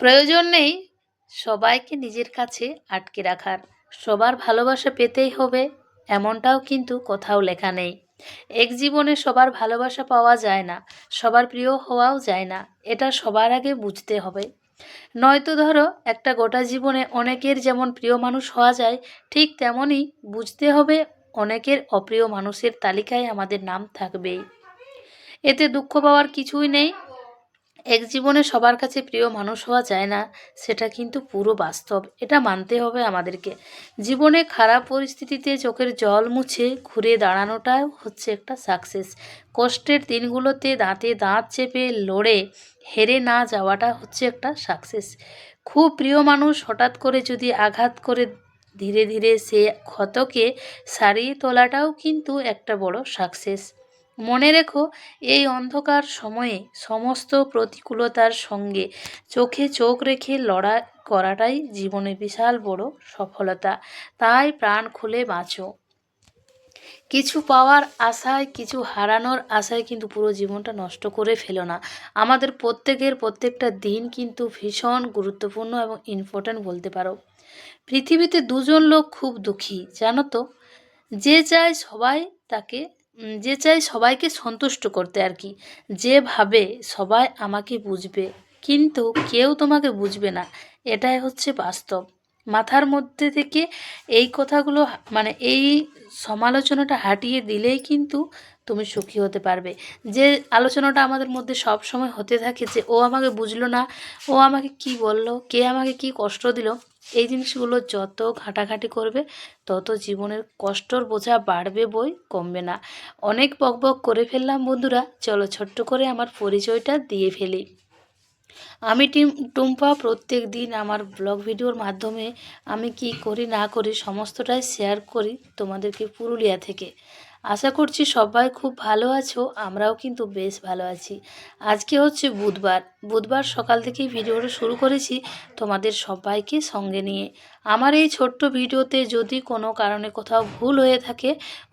প্রয়োজন নেই। সবাইকে নিজের কাছে আটকে রাখার। সবার ভালোবাসা পেতেই হবে, এমনটাও কিন্তু কোথাও লেখা নেই। এক জীবনে সবার ভালোবাসা পাওয়া যায় না, সবার প্রিয় হওয়াও যায় না, এটা সবার আগে বুঝতে হবে। নয়তো ধরো, একটা গোটা জীবনে অনেকের যেমন প্রিয় মানুষ হওয়া যায়, ঠিক তেমনই বুঝতে হবে অনেকের অপ্রিয় মানুষের তালিকায় আমাদের নাম থাকবেই। এতে দুঃখ পাওয়ার কিছুই নেই এক জীবনে সবার কাছে প্রিয় মানুষ হওয়া যায় না, সেটা কিন্তু পুরো বাস্তব। এটা মানতে হবে আমাদেরকে। জীবনে খারাপ পরিস্থিতিতে চোখের জল মুছে ঘুরে দাঁড়ানোটাও হচ্ছে একটা সাকসেস কষ্টের দিনগুলোতে দাঁতে দাঁত চেপে লড়ে হেরে না যাওয়াটা হচ্ছে একটা সাকসেস খুব প্রিয় মানুষ হঠাৎ করে যদি আঘাত করে ধীরে ধীরে সে ক্ষতকে সারিয়ে তোলাটাও কিন্তু একটা বড় সাকসেস মনে রেখো, এই অন্ধকার সময়ে সমস্ত প্রতিকূলতার সঙ্গে চোখে চোখ রেখে লড়াই করাটাই জীবনে বিশাল বড় সফলতা। তাই প্রাণ খুলে বাঁচো। কিছু পাওয়ার আশায়, কিছু হারানোর আশায় কিন্তু পুরো জীবনটা নষ্ট করে ফেলো না। আমাদের প্রত্যেকের প্রত্যেকটা দিন কিন্তু ভীষণ গুরুত্বপূর্ণ এবং ইম্পর্ট্যান্ট বলতে পারো। পৃথিবীতে দুজন লোক খুব দুঃখী, জানো তো? যে চায় সবাই তাকে যে চাই সবাইকে সন্তুষ্ট করতে আর কি। যেভাবে সবাই আমাকে বুঝবে, কিন্তু কেউ তোমাকে বুঝবে না, এটাই হচ্ছে বাস্তব। মাথার মধ্যে থেকে এই কথাগুলো মানে এই সমালোচনাটা হাঁটিয়ে দিলেই কিন্তু তুমি সুখী হতে পারবে। যে আলোচনাটা আমাদের মধ্যে সব সময় হতে থাকে যে, ও আমাকে বুঝলো না, ও আমাকে কি বলল, কে আমাকে কি কষ্ট দিল এই জিনিসগুলো যত ঘাটাঘাটি করবে, তত জীবনের কষ্টর বোঝা বাড়বে বই কমবে না। অনেক বকবক করে ফেললাম বন্ধুরা, চলো ছোট্ট করে আমার পরিচয়টা দিয়ে ফেলি। আমি টিম, টুম্পা, প্রত্যেক দিন আমার ব্লগ ভিডিওর মাধ্যমে আমি কি করি না করি সমস্তটাই শেয়ার করি তোমাদেরকে পুরুলিয়া থেকে। আশা করছি সবাই খুব ভালো আছো, আমরাও কিন্তু বেশ ভালো আছি। আজকে হচ্ছে বুধবার বুধবার সকাল থেকেই ভিডিওটা শুরু করেছি তোমাদের সবাইকে সঙ্গে নিয়ে। আমার এই ছোট্ট ভিডিওতে যদি কোনো কারণে কোথাও ভুল হয়ে থাকে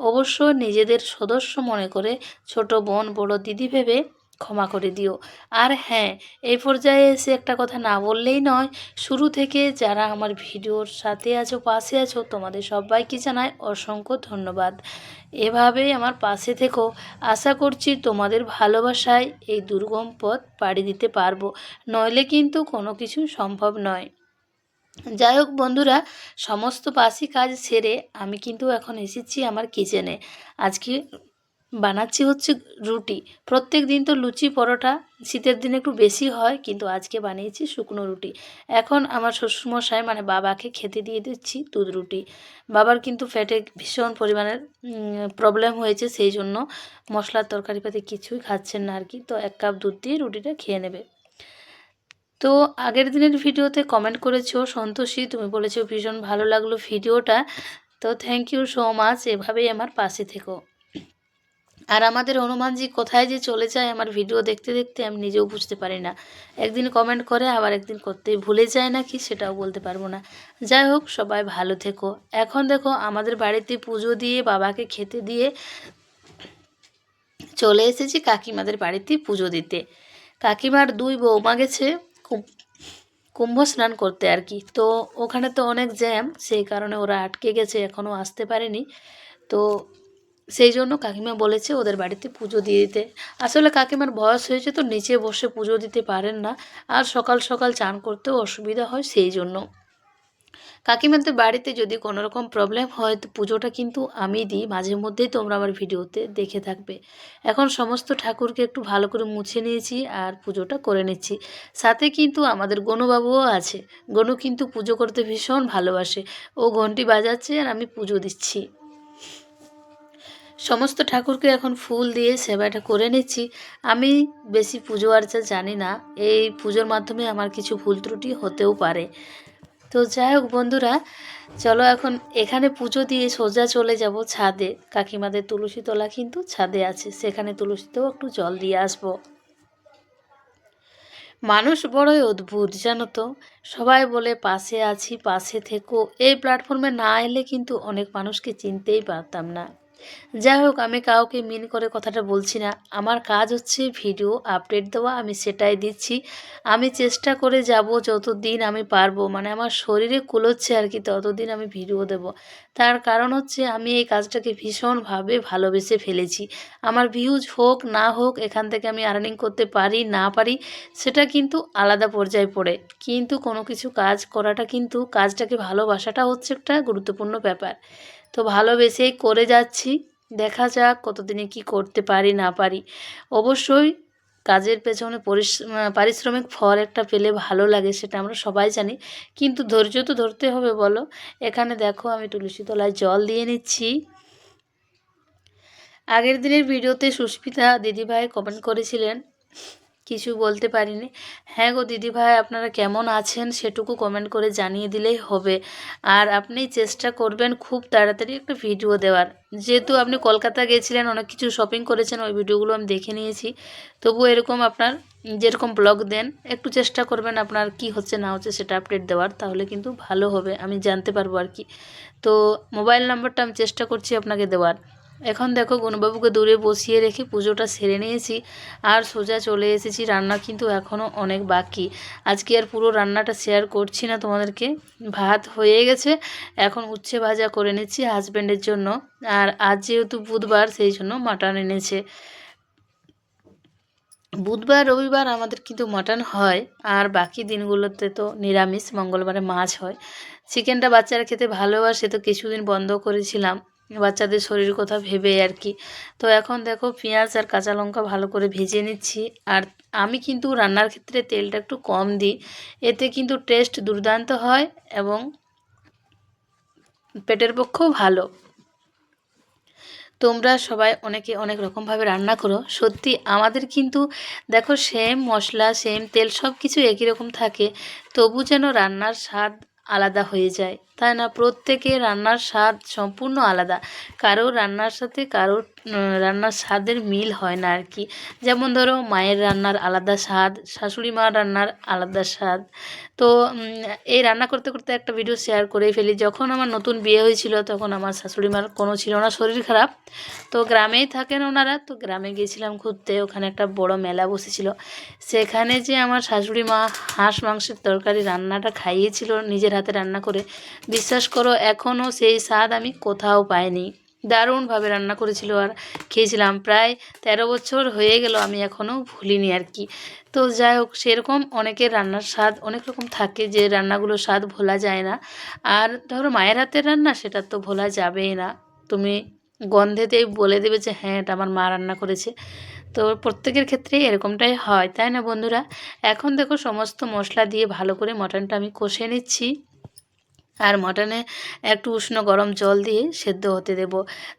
অবশ্য নিজেদের সদস্য মনে করে ছোট বোন বড় দিদি ভেবে ক্ষমা করে দিও। আর হ্যাঁ এই পর্যায়ে এসে একটা কথা না বললেই নয়, শুরু থেকে যারা আমার ভিডিওর সাথে আছো, পাশে আছো, তোমাদের সবাইকে জানাই অসংখ্য ধন্যবাদ। এভাবেই আমার পাশে থেকো। আশা করছি তোমাদের ভালোবাসায় এই দুর্গম পথ পাড়ি দিতে পারব। নইলে কিন্তু কোনো কিছু সম্ভব নয়। যাই হোক বন্ধুরা, সমস্ত বাসি কাজ সেরে আমি কিন্তু এখন এসেছি আমার কিচেনে আজকে বানাচ্ছি হচ্ছে রুটি। প্রত্যেক দিন তো লুচি, পরোটা, শীতের দিনে একটু বেশি হয়, কিন্তু আজকে বানিয়েছি শুকনো রুটি। এখন আমার শ্বশুরমশাই মানে বাবাকে খেতে দিয়ে দিচ্ছি দুধ রুটি। বাবার কিন্তু ফ্যাটে ভীষণ পরিমাণের প্রবলেম হয়েছে, সেই জন্য মশলার তরকারিপাতি কিছুই খাচ্ছেন না আর কি তো এক কাপ দুধ দিয়ে রুটিটা খেয়ে নেবে। তো আগের দিনের ভিডিওতে কমেন্ট করেছ, সন্তোষী, তুমি বলেছ ভীষণ ভালো লাগল ভিডিওটা। তো থ্যাংক ইউ সো মাচ এভাবেই আমার পাশে থেকো। আর আমাদের হনুমানজি কোথায় যে চলে যায় আমার ভিডিও দেখতে দেখতে আমি নিজেও বুঝতে পারি না। একদিন কমেন্ট করে, আবার একদিন করতেই ভুলে যায় নাকি সেটাও বলতে পারব না। যাই হোক, সবাই ভালো থেকো। এখন দেখো, আমাদের বাড়িতে পুজো দিয়ে, বাবাকে খেতে দিয়ে চলে এসেছি কাকিমাদের বাড়িতে পুজো দিতে। কাকিমার দুই বৌমা গেছে কুম্ভ স্নান করতে আর কি। তো ওখানে তো অনেক জ্যাম সেই কারণে ওরা আটকে গেছে এখনও আসতে পারেনি। তো সেই জন্য কাকিমা বলেছে ওদের বাড়িতে পুজো দিয়ে দিতে। আসলে কাকিমার বয়স হয়েছে তো নিচে বসে পুজো দিতে পারেন না। আর সকাল সকাল চান করতেও অসুবিধা হয় সেই জন্য কাকিমাদের বাড়িতে যদি কোনো রকম প্রবলেম হয় তো পুজোটা কিন্তু আমি দিই। মাঝে মধ্যেই তোমরা আমার ভিডিওতে দেখে থাকবে। এখন সমস্ত ঠাকুরকে একটু ভালো করে মুছে নিয়েছি আর পুজোটা করে নিচ্ছি। সাথে কিন্তু আমাদের গনুবাবুও আছে। গনু কিন্তু পুজো করতে ভীষণ ভালোবাসে। ও ঘন্টি বাজাচ্ছে আর আমি পুজো দিচ্ছি। সমস্ত ঠাকুরকে এখন ফুল দিয়ে সেবাটা করে নিচ্ছি। আমি বেশি পুজো আর্চা জানি না, এই পুজোর মাধ্যমে আমার কিছু ভুল ত্রুটি হতেও পারে। তো যাই হোক বন্ধুরা, চলো এখন এখানে পুজো দিয়ে সোজা চলে যাব ছাদে। কাকিমাদের তুলসী তলা কিন্তু ছাদে আছে, সেখানে তুলসীতেও একটু জল দিয়ে আসব। মানুষ বড়ই অদ্ভুত, জানো তো। সবাই বলে, পাশে আছি, পাশে থেকো। এই প্ল্যাটফর্মে না এলে কিন্তু অনেক মানুষকে চিনতেই পারতাম না। যাই হোক, আমি কাউকে মিন করে কথাটা বলছি না। আমার কাজ হচ্ছে ভিডিও আপডেট দেওয়া, আমি সেটাই দিচ্ছি। আমি চেষ্টা করে যাব যতদিন আমি পারব। মানে আমার শরীরে কুলোচ্ছে আর কি, ততদিন আমি ভিডিও দেব। তার কারণ হচ্ছে আমি এই কাজটাকে ভীষণভাবে ভালোবেসে ফেলেছি। আমার ভিউজ হোক, না হোক, এখান থেকে আমি আর্নিং করতে পারি, না পারি, সেটা কিন্তু আলাদা পর্যায়ে পড়ে। কিন্তু কোনো কিছু কাজ করাটা কিন্তু, কাজটাকে ভালোবাসাটা হচ্ছে একটা গুরুত্বপূর্ণ ব্যাপার। তো ভালোবেসেই করে যাচ্ছি। দেখা যাক কতদিনে কি করতে পারি, না পারি। অবশ্যই কাজের পেছনে পরিশ- পারিশ্রমিক ফল একটা পেলে ভালো লাগে, সেটা আমরা সবাই জানি। কিন্তু ধৈর্য তো ধরতে হবে, বলো। এখানে দেখো আমি তুলসী তলায় জল দিয়ে নিচ্ছি। আগের দিনের ভিডিওতে সুস্মিতা দিদিভাই কমেন্ট করেছিলেন কিছু বলতে পারিনি। হ্যাঁ গো দিদিভাই, আপনারা কেমন আছেন সেটুকু কমেন্ট করে জানিয়ে দিলেই হবে। আর আপনি চেষ্টা করবেন খুব তাড়াতাড়ি একটা ভিডিও দেওয়ার। যেহেতু আপনি কলকাতা গিয়েছিলেন অনেক কিছু শপিং করেছেন, ওই ভিডিওগুলো আমি দেখে নিয়েছি। তবু এরকম আপনার যেরকম ব্লগ দেন, একটু চেষ্টা করবেন আপনার কি হচ্ছে না হচ্ছে সেটা আপডেট দেওয়ার, তাহলে কিন্তু ভালো হবে, আমি জানতে পারব আর কি। তো মোবাইল নাম্বারটা আমি চেষ্টা করছি আপনাকে দেওয়ার। এখন দেখো গনুবাবুকে দূরে বসিয়ে রেখে পুজোটা সেরে নিয়েছি, আর সোজা চলে এসেছি, রান্না কিন্তু এখনও অনেক বাকি। আজকে আর পুরো রান্নাটা শেয়ার করছি না তোমাদেরকে। ভাত হয়ে গেছে, এখন উচ্ছে ভাজা করে নিচ্ছি হাজব্যান্ডের জন্য, আর আজ যেহেতু বুধবার, সেই জন্য মাটন এনেছে। বুধবার, রবিবার আমাদের কিন্তু মাটন হয়, আর বাকি দিনগুলোতে তো নিরামিষ, মঙ্গলবারে মাছ হয়। চিকেনটা বাচ্চারা খেতে ভালোবাসে, তো কিছুদিন বন্ধ করেছিলাম। বাচ্চাদের শরীর কথা ভেবে আর কি। তো এখন দেখো পেঁয়াজ আর কাঁচা লঙ্কা ভালো করে ভেজে নিচ্ছি। আর আমি কিন্তু রান্নার ক্ষেত্রে তেলটা একটু কম দিই। এতে কিন্তু টেস্ট দুর্দান্ত হয় এবং পেটের পক্ষেও ভালো। তোমরা সবাই অনেকে অনেক রকমভাবে রান্না করো। সত্যি আমাদের কিন্তু দেখো সেম মশলা সেম তেল সব কিছু একই রকম থাকে। তবু যেন রান্নার স্বাদ আলাদা হয়ে যায়। তাই না? প্রত্যেকের রান্নার স্বাদ সম্পূর্ণ আলাদা। কারোর রান্নার সাথে কারোর রান্নার স্বাদের মিল হয় না আর কি যেমন ধরো, মায়ের রান্নার আলাদা স্বাদ, শাশুড়ি মার রান্নার আলাদা স্বাদ। তো এই রান্না করতে করতে একটা ভিডিও শেয়ার করে ফেলি। যখন আমার নতুন বিয়ে হয়েছিল, তখন আমার শাশুড়ি মার কোনো ছিল না, শরীর খারাপ। তো গ্রামেই থাকেন ওনারা, তো গ্রামে গিয়েছিলাম ঘুরতে। ওখানে একটা বড় মেলা বসেছিল। সেখানে যে আমার শাশুড়ি মা হাঁস মাংসের তরকারি রান্নাটা খাইয়েছিল নিজের হাতে রান্না করে, বিশ্বাস করো এখনও সেই স্বাদ আমি কোথাও পাইনি। দারুণভাবে রান্না করেছিল আর খেয়েছিলাম। প্রায় তেরো বছর হয়ে গেল আমি এখনও ভুলিনি আর কি। তো যাই হোক, সেরকম অনেকের রান্নার স্বাদ অনেক রকম থাকে যে রান্নাগুলোর স্বাদ ভোলা যায় না। আর ধরো মায়ের হাতের রান্না সেটা তো ভোলা যাবেই না। তুমি গন্ধেতেই বলে দেবে যে হ্যাঁ এটা আমার মা রান্না করেছে। তো প্রত্যেকের ক্ষেত্রেই এরকমটাই হয়, তাই না বন্ধুরা? এখন দেখো সমস্ত মশলা দিয়ে ভালো করে মটনটা আমি কষে নিচ্ছি। আর মটনে একটু উষ্ণ গরম জল দিয়ে সেদ্ধ হতে দেব।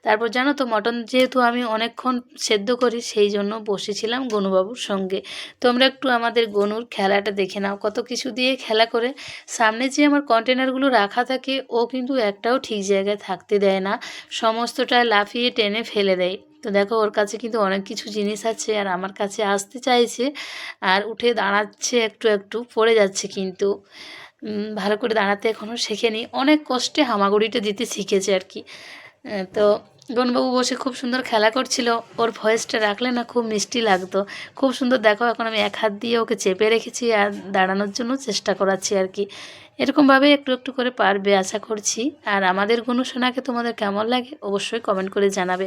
তারপর জানো তো, মটন যেহেতু আমি অনেকক্ষণ সেদ্ধ করি, সেই জন্য বসেছিলাম গনুবাবুর সঙ্গে। তোমরা একটু আমাদের গনুর খেলাটা দেখে নাও, কত কিছু দিয়ে খেলা করে। সামনে যে আমার কন্টেনারগুলো রাখা থাকে, ও কিন্তু একটাও ঠিক জায়গায় থাকতে দেয় না, সমস্তটা লাফিয়ে টেনে ফেলে দেয়। তো দেখো, ওর কাছে কিন্তু অনেক কিছু জিনিস আছে আর আমার কাছে আসতে চাইছে আর উঠে দাঁড়াচ্ছে একটু একটু, পড়ে যাচ্ছে কিন্তু। ভালো করে দাঁড়াতে এখনও শেখেনি। অনেক কষ্টে হামাগুড়িটা দিতে শিখেছে আর কি। তো গনবাবু বসে খুব সুন্দর খেলা করছিল। ওর ভয়েসটা রাখলে না খুব মিষ্টি লাগতো। খুব সুন্দর, দেখো এখন আমি এক হাত দিয়ে ওকে চেপে রেখেছি আর দাঁড়ানোর জন্য চেষ্টা করাচ্ছি আর কি। এরকমভাবে একটু একটু করে পারবে আশা করছি। আর আমাদের গনু সোনাকে তোমাদের কেমন লাগে অবশ্যই কমেন্ট করে জানাবে।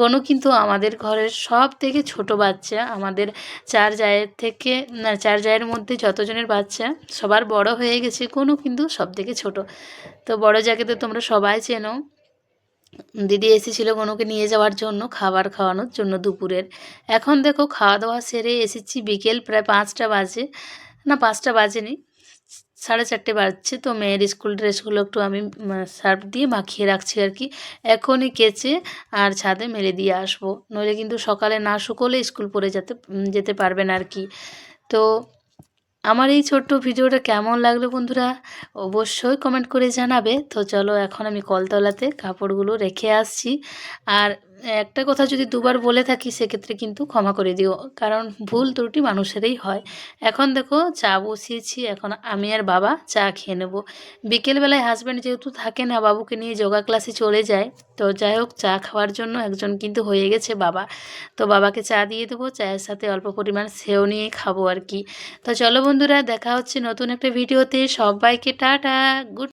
গনু কিন্তু আমাদের ঘরের সব থেকে ছোট বাচ্চা। আমাদের চার জায়ের থেকে, না, চার জায়ের মধ্যে যতজনের বাচ্চা, সবার বড় হয়ে গেছে কোনো কিন্তু সব থেকে ছোট। তো বড় জায়গাতে তো তোমরা সবাই চেনো, দিদি এসেছিল গনুকে নিয়ে যাওয়ার জন্য, খাবার খাওয়ানোর জন্য দুপুরের। এখন দেখো খাওয়া দাওয়া সেরে এসেছি বিকেল প্রায় পাঁচটা বাজে, না, পাঁচটা বাজেনি সাড়ে চারটে বাজছে, তো মেয়ের স্কুল ড্রেসগুলো একটু আমি সার্ফ দিয়ে মাখিয়ে রাখছি আর কি। এখনই কেচে আর ছাদে মেলে দিয়ে আসব। নইলে কিন্তু সকালে না শুকোলে স্কুল পড়ে যেতে যেতে পারবে না আর কি। তো আমার এই ছোট্ট ভিডিওটা কেমন লাগল বন্ধুরা? অবশ্যই কমেন্ট করে জানাবে। তো চলো এখন আমি কলতলাতে কাপড়গুলো রেখে আসছি। আর একটা কথা যদি দুবার বলে থাকি, সেক্ষেত্রে কিন্তু ক্ষমা করে দিও। কারণ ভুল ত্রুটি মানুষেরই হয়। এখন দেখো, চা বসিয়েছি, এখন আমি আর বাবা চা খেয়ে নেব। বিকেলবেলায় হাজব্যান্ড যেহেতু থাকে না, বাবুকে নিয়ে যোগা ক্লাসে চলে যায়। তো যাই হোক, চা খাওয়ার জন্য একজন কিন্তু হয়ে গেছে বাবা। তো বাবাকে চা দিয়ে দেবো, চায়ের সাথে অল্প পরিমাণ সেও নিয়ে খাব আর কি। তো চলো বন্ধুরা, দেখা হচ্ছে নতুন একটা ভিডিওতে। সবাইকে টাটা, গুড